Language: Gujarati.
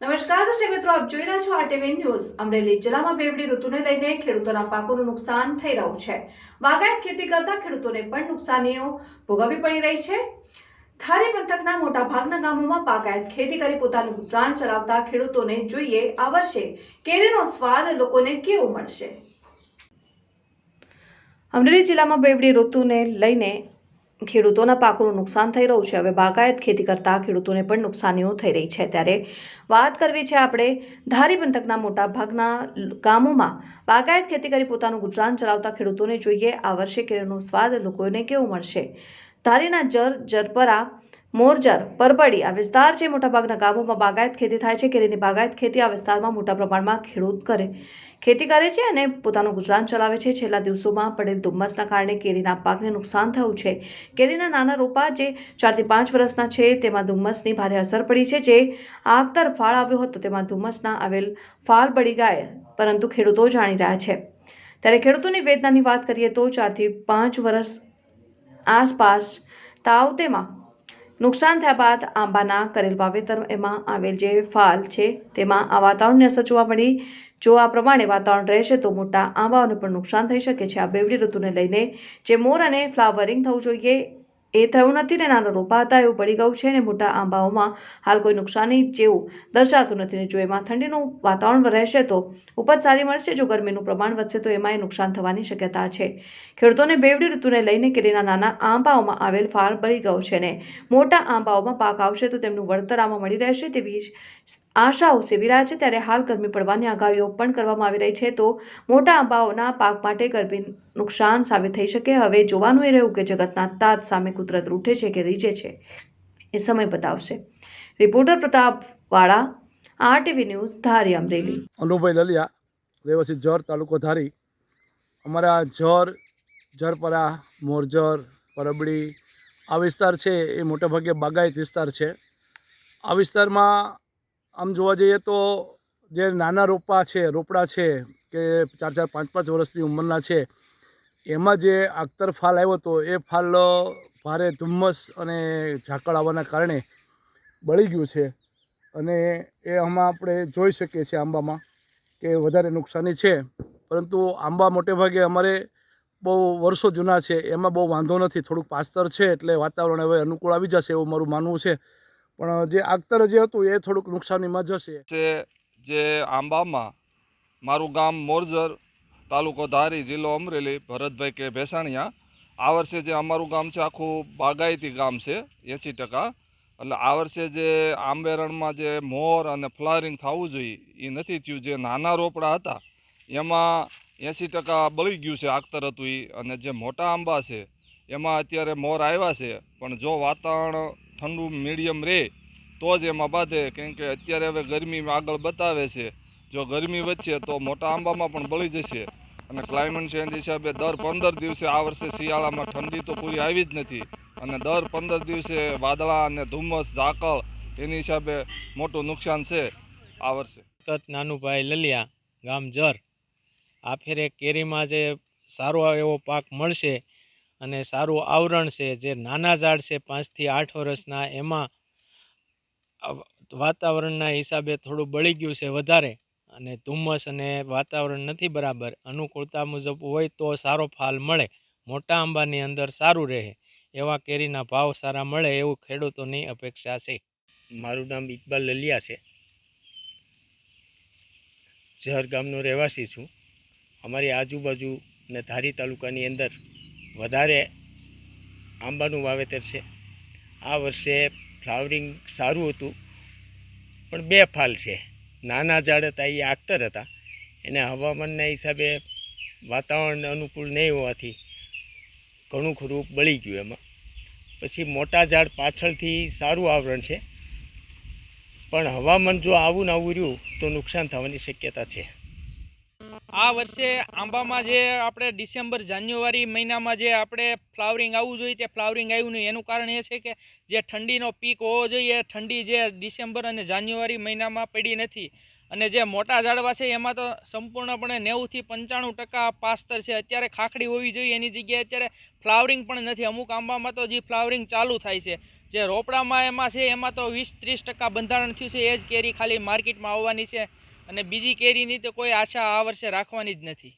નમસ્કાર દર્શક મિત્રો, આપ જોઈ રહ્યા છો આરટીવી ન્યૂઝ. અમરેલી જિલ્લામાં બેવડી ઋતુને લઈને ખેડૂતોના પાકોનું નુકસાન થઈ રહ્યું છે. બાગાયત ખેતી કરતા ખેડૂતોને પણ નુકસાનીઓ ભોગવવી પડી રહી છે. થારી પંથકના મોટા ભાગના ગામોમાં બાગાયત ખેતી કરી પોતાનું ગુજરાન ચલાવતા ખેડૂતોને જોઈએ આ વર્ષે કેરીનો સ્વાદ લોકોને કેવો મળશે? અમરેલી જિલ્લામાં બેવડી ઋતુને લઈને ખેડૂતોના પાકોનું નુકસાન થઈ રહ્યું છે. હવે બાગાયત ખેતી કરતા ખેડૂતોને પણ નુકસાનીઓ થઈ રહી છે. ત્યારે વાત કરવી છે આપણે ધારી પંથકના મોટા ભાગના ગામોમાં બાગાયત ખેતી કરી પોતાનું ગુજરાન ચલાવતા ખેડૂતોને જોઈએ આ વર્ષે કેળનો સ્વાદ લોકોને કેવો મળશે? ધારીના જર જરપરા મોરજર, પરબડી આ વિસ્તાર છે. મોટાભાગના ગામોમાં બાગાયત ખેતી થાય છે. કેરીની બાગાયત ખેતી આ વિસ્તારમાં મોટા પ્રમાણમાં ખેડૂત કરે. ખેતી કરે છે અને પોતાનું ગુજરાન ચલાવે છે. છેલ્લા દિવસોમાં પડેલ ધુમ્મસના કારણે કેરીના પાકને નુકસાન થયું છે. કેરીના નાના રોપા જે ચારથી પાંચ વર્ષના છે, તેમાં ધુમ્મસની ભારે અસર પડી છે. જે આગતર ફાળ આવ્યો હતો, તેમાં ધુમ્મસના આવેલ ફાળ બળી ગયા, પરંતુ ખેડૂતો જાણી રહ્યા છે. ત્યારે ખેડૂતોની વેદનાની વાત કરીએ તો ચારથી પાંચ વર્ષ આસપાસ તાવતેમાં નુકસાન થયા બાદ આંબાના કરેલ વાવેતર એમાં આવેલ જે ફાલ છે તેમાં આ વાતાવરણની અસર જોવા મળી. જો આ પ્રમાણે વાતાવરણ રહેશે તો મોટા આંબાઓને પણ નુકસાન થઈ શકે છે. આ બેવડી ઋતુને લઈને જે મોર અને ફ્લાવરિંગ થવું જોઈએ એ થયું નથી ને નાના રોપા હતા, એવું પડી ગયું છે ને મોટા આંબાઓમાં હાલ કોઈ નુકસાની જેવું દર્શાતું નથી ને જો એમાં ઠંડીનું વાતાવરણ રહેશે તો ઉપજ સારી મળશે, જો ગરમીનું પ્રમાણ વધશે તો એમાંય નુકસાન થવાની શક્યતા છે. ખેડૂતોને બેવડી ઋતુને લઈને કેરીના નાના આંબાઓમાં આવેલ ફાળ બળી ગયો છે ને મોટા આંબાઓમાં પાક આવશે તો તેમનું વળતર આમાં મળી રહેશે તેવી આશાઓ સેવી રહ્યા છે ત્યારે હાલ ગરમી પડવાની આગાહીઓ પણ કરવામાં આવી રહી છે. તો મોટા આંબાઓના પાક માટે ગરમી નુકસાન સાબિત થઈ શકે. હવે જોવાનું એ રહ્યું કે જગતના તાત સામે કુદરત રૂઠે છે કે રીજે છે એ સમય બતાવશે. Reporter Pratap Vala, RTV news, Dhari Amreli. Anubhai Laliya, રહેવાસી જર તાલુકો ધારી. અમારા જર, જરપરા, મોરજર, પરબડી, આ વિસ્તાર છે એ મોટાભાગે બાગાયત વિસ્તાર છે. આ વિસ્તારમાં આમ જોવા જઈએ તો જે નાના રોપા છે, રોપડા છે, કે ચાર ચાર, પાંચ પાંચ વર્ષની ઉંમરના છે, એમાં જે આખતર ફાલ આવ્યો હતો, એ ફાલ ભારે ધુમ્મસ અને ઝાકળ આવવાના કારણે બળી ગયું છે. અને એ આમાં આપણે જોઈ શકીએ છીએ આંબામાં કે વધારે નુકસાની છે. પરંતુ આંબા મોટે ભાગે અમારે બહુ વર્ષો જૂના છે, એમાં બહુ વાંધો નથી, થોડુંક પાસ્તર છે એટલે વાતાવરણ હવે અનુકૂળ આવી જશે એવું મારું માનવું છે. પણ જે આગતર જે હતું એ થોડુંક નુકસાનીમાં જશે જે આંબામાં મારું ગામ મોરજર તાલુકો ધારી જિલ્લો અમરેલી, ભરતભાઈ કે ભેસાણિયા. આ વર્ષે જે અમારું ગામ છે, આખું બાગાયતી ગામ છે, એંસી ટકા. એટલે આ વર્ષે જે આંબેરણમાં જે મોર અને ફ્લાવરિંગ થવું જોઈએ એ નથી થયું. જે નાના રોપડા હતા, એમાં એંસી ટકા બળી ગયું છે આગતર હતું એ અને જે મોટા આંબા છે, એમાં અત્યારે મોર આવ્યા છે. પણ જો વાતાવરણ ઠંડુ મીડિયમ રહે તો જ એમાં બાંધે. કેમ કે અત્યારે હવે ગરમી આગળ બતાવે છે. જો ગરમી વધશે તો મોટા આંબામાં પણ બળી જશે. અને ક્લાઇમેટ ચેન્જ હિસાબે દર પંદર દિવસે આ વર્ષે શિયાળામાં ઠંડી તો પૂરી આવી જ નથી. અને દર પંદર દિવસે વાદળા અને ધુમ્મસ, ઝાકળ, એની હિસાબે મોટું નુકસાન છે આ વર્ષે. સતત નાનુભાઈ લલિયા, ગામ જર. આ ફેરે કેરીમાં જે સારો એવો પાક મળશે અને સારું આવરણ છે જે નાના ઝાડ છે પાંચથી આઠ વર્ષના, એમાં વાતાવરણના હિસાબે થોડું બળી ગયું છે વધારે. અને ધુમ્મસ અને વાતાવરણ નથી બરાબર. અનુકૂળતા મુજબ હોય તો સારો ફાલ મળે. મોટા આંબાની અંદર સારું રહે. એવા કેરીના ભાવ સારા મળે એવું ખેડૂતોની અપેક્ષા છે. મારું નામ ઇકબાલ લલિયા છે. જહર ગામનો રહેવાસી છું. અમારી આજુબાજુ ને ધારી તાલુકાની અંદર વધારે આંબાનું વાવેતર છે. આ વર્ષે ફ્લાવરિંગ સારું હતું, પણ બે ફાલ છે. નાના ઝાડ હતા, એ આગતર હતા. એને હવામાનના હિસાબે વાતાવરણ અનુકૂળ નહીં હોવાથી ઘણું ખરું બળી ગયું એમાં. પછી મોટા ઝાડ પાછળથી સારું આવરણ છે. પણ હવામાન જો આવું ને આવું રહ્યું, તો નુકસાન થવાની શક્યતા છે. આ વર્ષે આંબામાં જે આપણે ડિસેમ્બર, જાન્યુઆરી મહિનામાં જે આપણે ફ્લાવરિંગ આવવું જોઈએ, તે ફ્લાવરિંગ આવ્યું નહીં. એનું કારણ એ છે કે જે ઠંડીનો પીક હોવો જોઈએ ઠંડી જે ડિસેમ્બર અને જાન્યુઆરી મહિનામાં પડી નથી. અને જે મોટા ઝાડવા છે, એમાં તો સંપૂર્ણપણે નેવુંથી પંચાણું ટકા પાસ્તર છે. અત્યારે ખાખડી હોવી જોઈએ, એની જગ્યાએ અત્યારે ફ્લાવરિંગ પણ નથી. અમુક આંબામાં તો જે ફ્લાવરિંગ ચાલુ થાય છે. જે રોપડામાં એમાં છે, એમાં તો વીસ ત્રીસ ટકા બંધારણ થયું છે, એ જ કેરી ખાલી માર્કેટમાં આવવાની છે. અને બીજી કેરીની તો કોઈ આશા આ વર્ષે રાખવાની જ નથી.